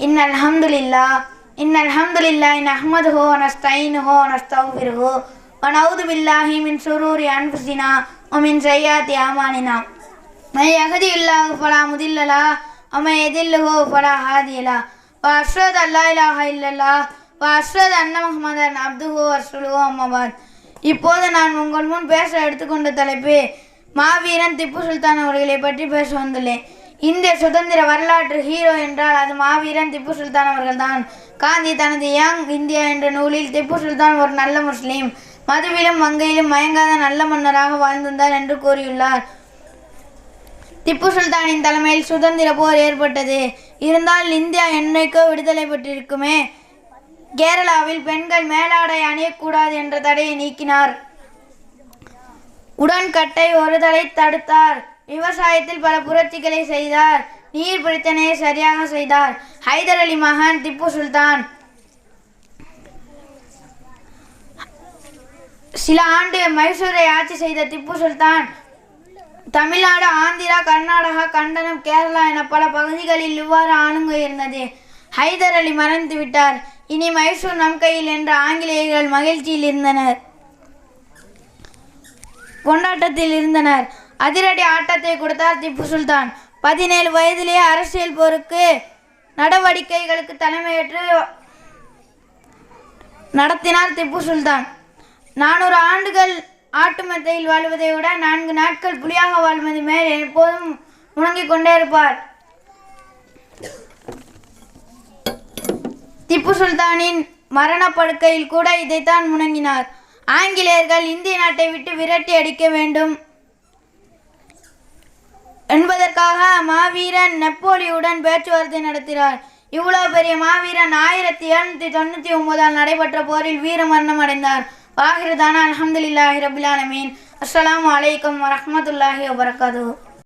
إن الحمد لله إن الحمد لله نحمده ونستعينه ونستغفره ونعوذ بالله من شرور أنفسنا ومن سيئات أعمالنا من يهدي الله فلا مضل له ومن يضله فلا هادي له وأشهد أن لا إله إلا الله وأشهد أن محمدا عبده ورسوله أما بعد இப்போது நான் உங்கள் முன் பேச எடுத்துக்கொண்ட தலைப்பு மாவீரன் திப்பு சுல்தான் அவர்களை பற்றி பேச வந்துள்ளேன் இந்திய சுதந்திர வரலாற்று ஹீரோ என்றால் அது மாவீரன் திப்பு சுல்தான் அவர்கள்தான். காந்தி தனது யங் இந்தியா என்ற நூலில் திப்பு சுல்தான் ஒரு நல்ல முஸ்லீம். மதுவிலும் மங்கையிலும் மயங்காத நல்ல மன்னராக வாழ்ந்திருந்தார் என்று கூறியுள்ளார். திப்பு சுல்தானின் தலைமையில் சுதந்திர போர் ஏற்பட்டது. இருந்தால் இந்தியா என்னைக்கோ விடுதலை பெற்றிருக்குமே. கேரளாவில் பெண்கள் மேலாடை அணியக்கூடாது என்ற தடையை நீக்கினார். உடன்கட்டை ஒரு தடை தடுத்தார். விவசாயத்தில் பல புரட்சிகளை செய்தார். நீர் பிரச்சனையை சரியாக செய்தார். ஹைதர் அலி மகான் திப்பு சுல்தான். சில ஆண்டு மைசூரை ஆட்சி செய்த திப்பு சுல்தான். தமிழ்நாடு ஆந்திரா கர்நாடகா கண்டனம் கேரளா என பல பகுதிகளில் இவ்வாறு ஆளுங்க இருந்தது ஹைதர் அலி மறைந்து விட்டார். இனி மைசூர் நம் கையில் என்ற ஆங்கிலேயர்கள் மகிழ்ச்சியில் இருந்தனர். கொண்டாட்டத்தில் இருந்தனர். அதிரடி ஆட்டத்தை கொடுத்தார் திப்பு சுல்தான். பதினேழு வயதிலேயே அரசியல் போருக்கு நடவடிக்கைகளுக்கு தலைமையேற்று நடத்தினார் திப்பு சுல்தான். நானூறு ஆண்டுகள் ஆட்டுமத்தையில் வாழ்வதை விட நான்கு நாட்கள் புலியாக வாழ்வது மேல் எப்போதும் முணங்கிக் கொண்டே இருப்பார். திப்பு சுல்தானின் மரணப்படுக்கையில் கூட இதைத்தான் முணங்கினார். ஆங்கிலேயர்கள் இந்திய நாட்டை விட்டு விரட்டி அடிக்க வேண்டும். மாவீரன் நெப்போலியுடன் பேச்சுவார்த்தை நடத்தினார். இவ்வளவு பெரிய மாவீரன் ஆயிரத்தி எழுநூத்தி தொண்ணூத்தி ஒன்பதால் நடைபெற்ற போரில் வீர மரணம் அடைந்தார். வாகிருதான அலமதுல்லாஹி ரபில் ஆலமீன். அஸ்ஸலாமு அலைக்கும் வரஹ்மத்துல்லாஹி வபரகாத்துஹு.